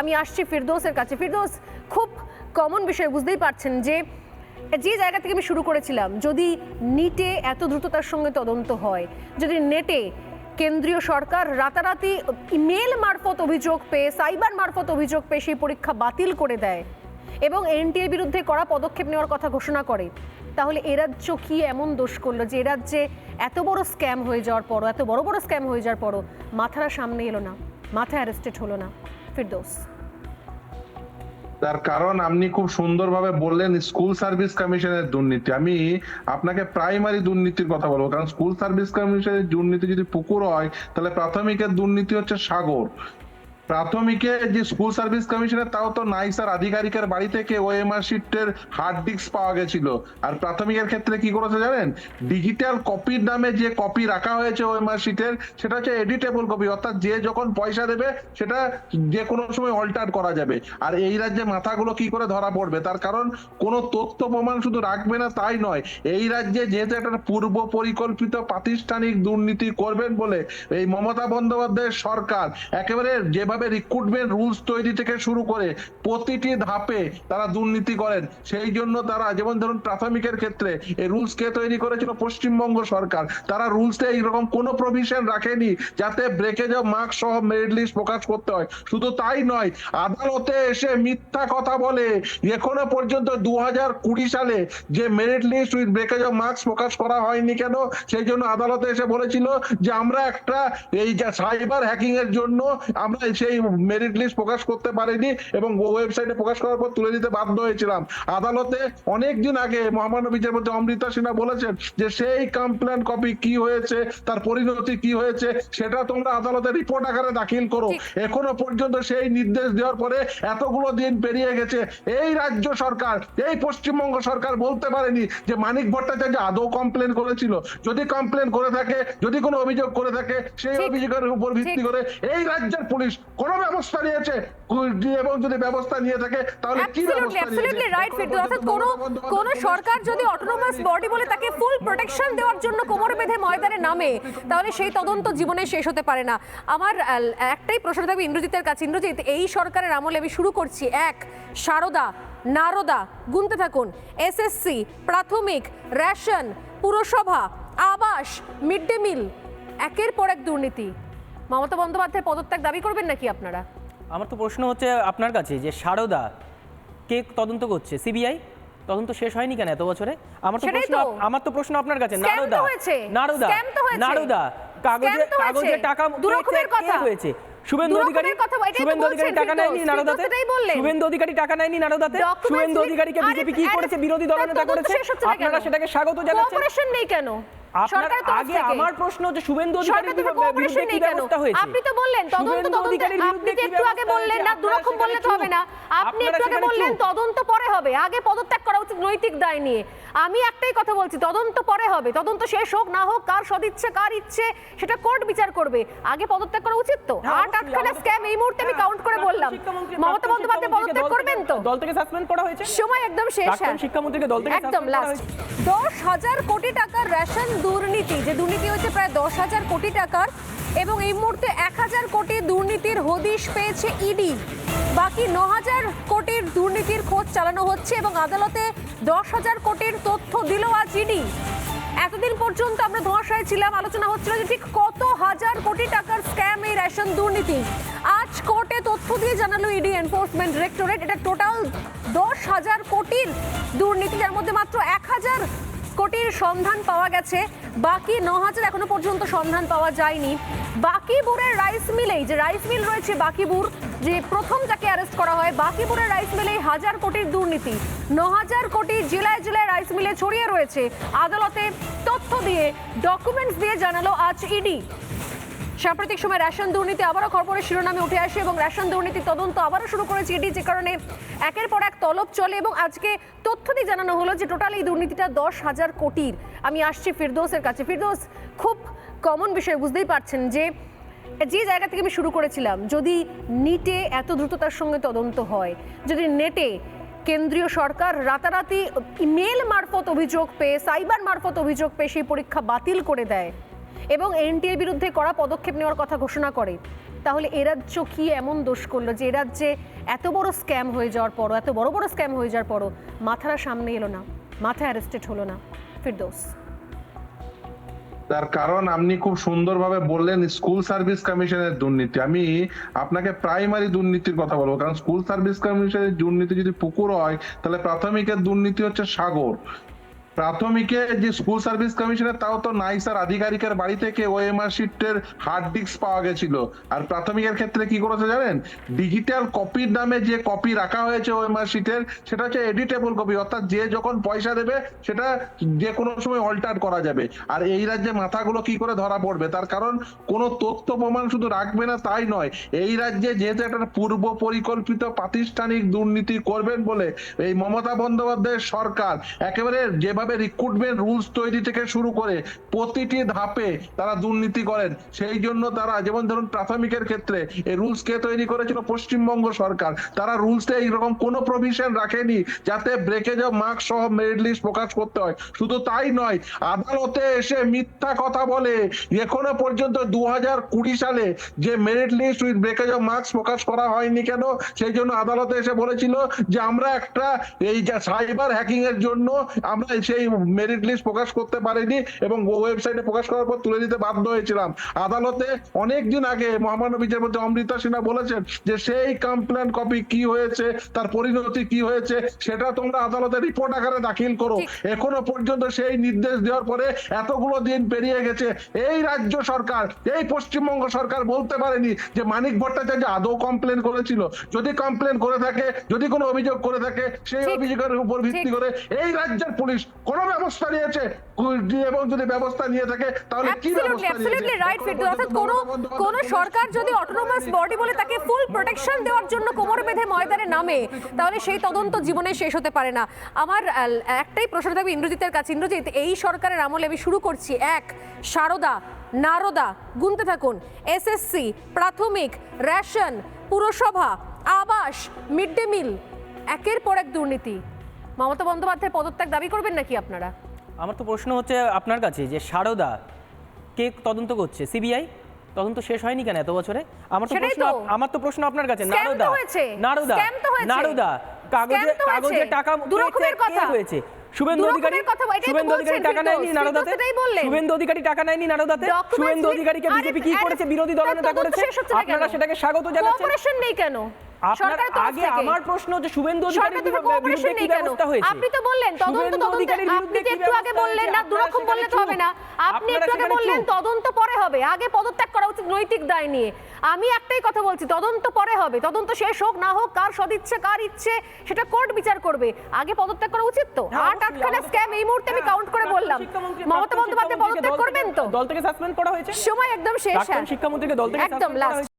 আমি আসছি ফিরদৌসের কাছে। ফিরদৌস, খুব কমন বিষয়, বুঝতেই পারছেন যে যে জায়গা থেকে আমি শুরু করেছিলাম, যদি নিটে এত দ্রুততার সঙ্গে তদন্ত হয়, যদি নেটে কেন্দ্রীয় সরকার রাতারাতি ইমেল মারফত অভিযোগ পেয়ে, সাইবার মারফত অভিযোগ পেয়ে সেই পরীক্ষা বাতিল করে দেয় এবং এনটিএর বিরুদ্ধে কড়া পদক্ষেপ নেওয়ার কথা ঘোষণা করে, তাহলে এ রাজ্য কি এমন দোষ করল যে এ রাজ্যে এত বড় স্ক্যাম হয়ে যাওয়ার পরও, এত বড় বড় স্ক্যাম হয়ে যাওয়ার পরও মাথারা সামনে এলো না মাথা অ্যারেস্টেড হলো না? ফিরদৌস। তার কারণ আপনি খুব সুন্দরভাবে বললেন স্কুল সার্ভিস কমিশনের দুর্নীতি। আমি আপনাকে প্রাইমারি দুর্নীতির কথা বলব, কারণ স্কুল সার্ভিস কমিশনের দুর্নীতি যদি পুকুর হয়, তাহলে প্রাথমিকের দুর্নীতি হচ্ছে সাগর। প্রাথমিকে যে স্কুল সার্ভিস কমিশনের, তাও তো নাইসার আধিকারিকের বাড়ি থেকে ও ওএমআর শিটের হার্ড ডিস্ক পাওয়া গেছিল। আর প্রাথমিকের ক্ষেত্রে কি করেছে জানেন? ডিজিটাল কপির নামে যে কপি রাখা হয়েছে ও ওএমআর শিটের সেটা হচ্ছে এডিটেবল কপি অর্থাৎ যে যখন পয়সা দেবে, সেটা যে কোনো সময় অল্টার করা যাবে। আর এই রাজ্যে মাথাগুলো কি করে ধরা পড়বে? তার কারণ, কোনো তথ্য প্রমাণ শুধু রাখবে না তাই নয়, এই রাজ্যে যেহেতু একটা পূর্ব পরিকল্পিত প্রাতিষ্ঠানিক দুর্নীতি করবেন বলে এই মমতা বন্দ্যোপাধ্যায়ের সরকার, একেবারে যেভাবে রিক্রুটমেন্ট রুলস তৈরি থেকে শুরু করে প্রতিটি ধাপে তারা দুর্নীতি করেন, সেই জন্য তারা যেমন ধরুন প্রাথমিকের ক্ষেত্রে এই রুলস কে তৈরি করেছিল পশ্চিমবঙ্গ সরকার, তারা রুলসে এইরকম কোনো প্রভিশন রাখেনি যাতে ব্রেকেজ অফ মার্কস সহ মেরিট লিস্ট প্রকাশ করতে হয়। শুধু তাই নয়, আদালতে এসে মিথ্যা কথা বলে, এখনও পর্যন্ত দু হাজার কুড়ি সালে যে merit list with breakage of marks প্রকাশ করা হয়নি কেন, সেই জন্য আদালতে এসে বলেছিল যে আমরা একটা এই যে সাইবার হ্যাকিং এর জন্য আমরা সেই মেরিট লিস্ট প্রকাশ করতে পারিনি এবং ওয়েবসাইটে প্রকাশ করার পর তুলে দিতে বাধ্য হয়েছিলাম। আদালতে অনেক দিন আগে মহামান্য বিচারপতি অমৃতা সিনহা বলেছেন যে সেই কমপ্লেন কপি কি হয়েছে তার পরিণতি কি হয়েছে সেটা তোমরা আদালতে রিপোর্ট আকারে দাখিল করো। এখনও পর্যন্ত সেই নির্দেশ দেওয়ার পরে এতগুলো দিন পেরিয়ে গেছে। এই রাজ্য সরকার এই পশ্চিমবঙ্গ সরকার বলতে পারেনি যে মানিক ভট্টাচার্য আদৌ কমপ্লেন করেছিল। যদি কমপ্লেন করে থাকে যদি কোনো অভিযোগ করে থাকে সেই অভিযোগের উপর ভিত্তি করে এই রাজ্যের পুলিশ কোনো ব্যবস্থা নিয়েছে? এবং যদি ব্যবস্থা নিয়ে থাকে তাহলে কি অ্যাবসলিউটলি ব্যবস্থা নিয়েছে? রাইট ফিরদৌস অর্থাৎ কোনো কোনো সরকার যদি অটোনোমাস বডি বলে তাকে ফুল প্রোটেকশন দেওয়ার জন্য কোমর বেঁধে ময়দানে নামে তাহলে সেই তদন্ত জীবনে শেষ হতে পারে না। আমার একটাই প্রশ্ন থাকবে ইন্দ্রজিতের কাছে। ইন্দ্রজিৎ এই সরকারের আমলে আমি শুরু করছি। এক সারদা নারদা গুনতে থাকুন। এসএসসি প্রাথমিক রেশন পুরসভা আবাস মিড ডে মিল একের পর এক দুর্নীতি। মমতা বন্দ্যোপাধ্যায় পদত্যাগ দাবি করবেন নাকি আপনারা? আমার তো প্রশ্ন হচ্ছে আপনার কাছে যে সারদা কে তদন্ত করছে? সিবিআই? তদন্ত শেষ হয়নি কেন এত বছরে? আমার তো প্রশ্ন আমার তো প্রশ্ন আপনার কাছে নারদা। নারদা। নারদা কাগজে কাগজে টাকা কথা। হয়েছে? শুভেন্দু অধিকারী শুভেন্দু অধিকারী টাকা নেয়নি নারদাতে? শুভেন্দু অধিকারী টাকা নেয়নি নারদাতে? শুভেন্দু অধিকারীকে বিজেপি কি করেছে? বিরোধী দলনেতা করেছে? আপনারা সেটাকে স্বাগত জানাচ্ছেন। কোঅপারেশন নেই কেন? আপনার আগে আমার প্রশ্ন হচ্ছে শুভেন্দু অধিকারীর বিরুদ্ধে কি ব্যবস্থা হয়েছে? আপনি তো বললেন তদন্ত তদন্ত। আপনি বিরুদ্ধে তো কি একটু আগে বললেন না দু বললে তো হবে না। আপনি একটু আগে বললেন তদন্ত পরে হবে। আগে পদত্যাগ করা উচিত নৈতিক দায় নিয়ে। আমি একটাই কথা বলছি তদন্ত পরে হবে। তদন্ত শেষ হোক না হোক কার সদিচ্ছে কার ইচ্ছে সেটা কোর্ট বিচার করবে। আগে পদত্যাগ করা উচিত তো? হ্যাঁ, আট আটখানা স্ক্যাম এই মুহূর্তে আমি হ্যাঁ, কাউন্ট করে বললাম। শিক্ষামন্ত্রী- মমতা বন্দ্যোপাধ্যায় পদত্যাগ করবেন তো? দল থেকে সাসপেন্ড করা হয়েছে? সময় একদম শেষ হ্যাঁ। শিক্ষামন্ত্রীকে দল থেকে একদম লাস্ট দশ হাজার কোটি টাকার রেশন দুর্নীতি, যে দুর্নীতি হচ্ছে প্রায় দশ হাজার কোটি টাকার এবং এই মুহূর্তে এক হাজার কোটি দুর্নীতির হদিশ পেয়েছে ইডি। বাকি ন হাজার কোটির দুর্নীতির খোঁজ চালানো হচ্ছে এবং আদালতে দশ হাজার কোটির তথ্য দিল আজ ইডি। এতদিন পর্যন্ত আমরা ধোঁয়াশায় ছিলাম, আলোচনা হচ্ছিল যে ঠিক কত হাজার কোটি টাকার স্ক্যাম এই রেশন দুর্নীতি। আজ কোর্টে তথ্য দিয়ে জানালো ইডি এনফোর্সমেন্ট ডিরেক্টরেট এটা টোটাল দশ হাজার কোটির দুর্নীতি, যার মধ্যে মাত্র এক হাজার কোটির সন্ধান পাওয়া গেছে। বাকি ন হাজার এখনও পর্যন্ত সন্ধান পাওয়া যায়নি। বাকিপুরের রাইস মিলেই, যে রাইস মিল রয়েছে বাকিপুর যে প্রথম যাকে অ্যারেস্ট করা হয় বাকিপুরের রাইস মিলেই হাজার কোটির দুর্নীতি। ন হাজার কোটি জেলায় জেলায় রাইস মিলে ছড়িয়ে রয়েছে। আদালতে তথ্য দিয়ে ডকুমেন্টস দিয়ে জানালো আজ ইডি। সাম্প্রতিক সময় রেশন দুর্নীতি আবারও খবরের শিরোনামে উঠে আসে এবং রেশন দুর্নীতি তদন্ত আবারও শুরু করেছে ইডি, যে কারণে একের পর এক তলব চলে এবং আজকে তথ্য দিয়ে জানানো হলো যে টোটাল এই দুর্নীতিটা দশ হাজার কোটির। আমি আসছি ফিরদৌসের কাছে। ফিরদৌস, খুব কমন বিষয়, বুঝতেই পারছেন যে যে জায়গা থেকে আমি শুরু করেছিলাম, যদি নিটে এত দ্রুততার সঙ্গে তদন্ত হয়, যদি নেটে কেন্দ্রীয় সরকার রাতারাতি ইমেল মারফত অভিযোগ পেয়ে, সাইবার মারফত অভিযোগ পেয়ে সেই পরীক্ষা বাতিল করে দেয় এবং এনটিএর বিরুদ্ধে কড়া পদক্ষেপ নেওয়ার কথা ঘোষণা করে। তাহলে এ রাজ্য কি এমন দোষ করল যে এ রাজ্যে এত বড় স্ক্যাম হয়ে যাওয়ার পরও, এত বড় বড় স্ক্যাম হয়ে যাওয়ার পরও মাথারা সামনে এলো না মাথা অ্যারেস্টেড হলো না? ফিরদৌস। তার কারণ আপনি খুব সুন্দরভাবে বললেন স্কুল সার্ভিস কমিশনের দুর্নীতি। আমি আপনাকে প্রাইমারি দুর্নীতির কথা বলব, কারণ স্কুল সার্ভিস কমিশনের দুর্নীতি যদি পুকুর হয়, তাহলে প্রাথমিকের দুর্নীতি হচ্ছে সাগর। প্রাথমিকে যে স্কুল সার্ভিস কমিশনের তাও তো নাই স্যার আধিকারিকের বাড়ি থেকে ওএমআর শিটের হার্ড ডিস্ক পাওয়া গেছিল। আর প্রাথমিকের ক্ষেত্রে কি করেছে জানেন? ডিজিটাল কপির নামে যে কপি রাখা হয়েছে ওএমআর শিটের সেটা হচ্ছে এডিটেবল কপি অর্থাৎ যে যখন পয়সা দেবে, সেটা যে কোনো সময় অল্টার করা যাবে। আর এই রাজ্যে মাথাগুলো কি করে ধরা পড়বে? তার কারণ, কোনো তথ্য প্রমাণ শুধু রাখবে না, তাই নয়। এই রাজ্যে যেহেতু একটা পূর্ব পরিকল্পিত প্রাতিষ্ঠানিক দুর্নীতি করবেন বলে এই মমতা বন্দ্যোপাধ্যায়ের সরকার, একেবারে যেভাবে রিক্রুটমেন্ট রুলস তৈরি থেকে শুরু করে প্রতিটি ধাপে তারা দুর্নীতি করেন, সেই জন্য তারা যেমন ধরুন প্রাথমিকের ক্ষেত্রে এই রুলস কে তৈরি করেছিল পশ্চিমবঙ্গ সরকার, তারা রুলসে এইরকম কোনো প্রভিশন রাখেনি যাতে ব্রেকেজ অফ মার্ক সহ মেরিট লিস্ট প্রকাশ করতে হয়। শুধু তাই নয়, আদালতে এসে মিথ্যা কথা বলে এখনও পর্যন্ত দু হাজার কুড়ি সালে যে merit list with breakage of marks প্রকাশ করা হয়নি কেন, সেই জন্য আদালতে এসে বলেছিল যে আমরা একটা এই যা সাইবার হ্যাকিং এর জন্য আমরা সেই মেরিট লিস্ট প্রকাশ করতে পারিনি এবং ওয়েবসাইটে প্রকাশ করার পর তুলে দিতে বাধ্য হয়েছিলাম। আদালতে অনেক দিন আগে মহামান্য বিচারপতি অমৃতা সিনহা বলেছেন যে সেই কমপ্লেন কপি কি হয়েছে তার পরিণতি কি হয়েছে সেটা তোমরা আদালতে রিপোর্ট আকারে দাখিল করো। এখনও পর্যন্ত সেই নির্দেশ দেওয়ার পরে এতগুলো দিন পেরিয়ে গেছে। এই রাজ্য সরকার এই পশ্চিমবঙ্গ সরকার বলতে পারেনি যে মানিক ভট্টাচার্য আদৌ কমপ্লেন করেছিল। যদি কমপ্লেন করে থাকে যদি কোনো অভিযোগ করে থাকে সেই অভিযোগের উপর ভিত্তি করে এই রাজ্যের পুলিশ কোনো ব্যবস্থা নিয়েছে? এবং যদি ব্যবস্থা নিয়ে থাকে তাহলে কি অ্যাবসলিউটলি ব্যবস্থা নিয়েছে? রাইট ফিরদৌস অর্থাৎ কোনো কোনো সরকার যদি অটোনোমাস বডি বলে তাকে ফুল প্রোটেকশন দেওয়ার জন্য কোমর বেঁধে ময়দানে নামে তাহলে সেই তদন্ত জীবনে শেষ হতে পারে না। আমার একটাই প্রশ্ন থাকবে ইন্দ্রজিতের কাছে। ইন্দ্রজিৎ এই সরকারের আমলে আমি শুরু করছি। এক সারদা নারদা গুনতে থাকুন। এসএসসি প্রাথমিক রেশন পুরসভা আবাস মিড ডে মিল একের পর এক দুর্নীতি। মমতা বন্দ্যোপাধ্যায় পদত্যাগ দাবি করবেন নাকি আপনারা? আমার তো প্রশ্ন হচ্ছে আপনার কাছে যে সারদা কে তদন্ত করছে? সিবিআই? তদন্ত শেষ হয়নি কেন এত বছরে? আমার তো প্রশ্ন আমার তো প্রশ্ন আপনার কাছে নারদা। নারদা। নারদা কাগজে কাগজে টাকা। হয়েছে? শুভেন্দু অধিকারী শুভেন্দু অধিকারী টাকা নেয়নি নারদাতে। শুভেন্দু অধিকারী টাকা নেয়নি নারদাতে? শুভেন্দু অধিকারীকে বিজেপি কি করেছে? বিরোধী দলনেতা তদন্ত করেছে? আপনারা সেটাকে স্বাগত জানাচ্ছেন। কোঅপারেশন নেই কেন? আপনার আগে আমার প্রশ্ন হচ্ছে শুভেন্দু অধিকারীর বিরুদ্ধে কি ব্যবস্থা হয়েছে? আপনি তো বললেন তদন্ত তদন্ত আপনি তো একটু আগে বললেন না দুরকম বললে তো হবে না। আপনি একটু আগে বললেন তদন্ত পরে হবে। আগে পদত্যাগ করা উচিত নৈতিক দায় নিয়ে। আমি একটাই কথা বলছি তদন্ত পরে হবে। তদন্ত শেষ হোক না হোক কার সদিচ্ছে কার ইচ্ছে সেটা কোর্ট বিচার করবে। আগে পদত্যাগ করা উচিত তো? হ্যাঁ, আট আটখানা স্ক্যাম এই মুহূর্তে আমি হ্যাঁ, কাউন্ট করে বললাম। মমতা বন্দ্যোপাধ্যায় পদত্যাগ করবেন তো? দল থেকে সাসপেন্ড করা হয়েছে? সময় একদম শেষ হ্যাঁ। শিক্ষামন্ত্রীকে দল থেকে একদম লাস্ট।